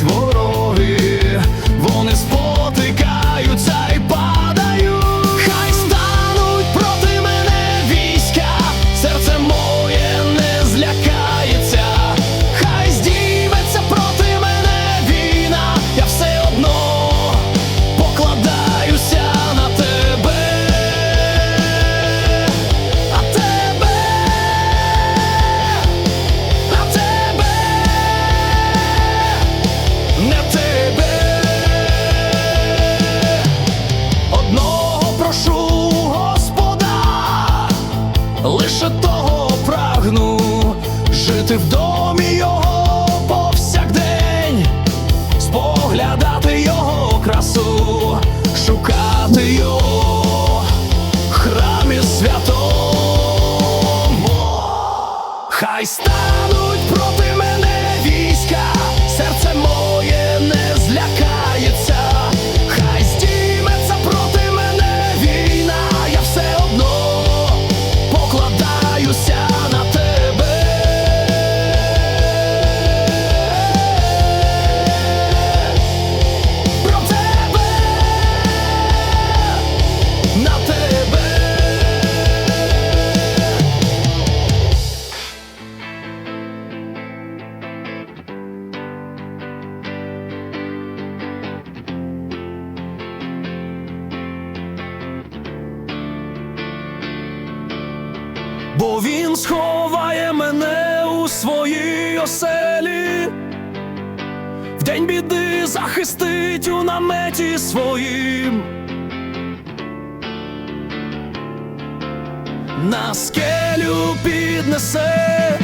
Çvor лише того прагну жити в домі його повсякдень, споглядати його красу, шукати його в храмі святому, хай стану. Бо він сховає мене у своїй оселі, в день біди захистить у наметі своїм. На скелю піднесе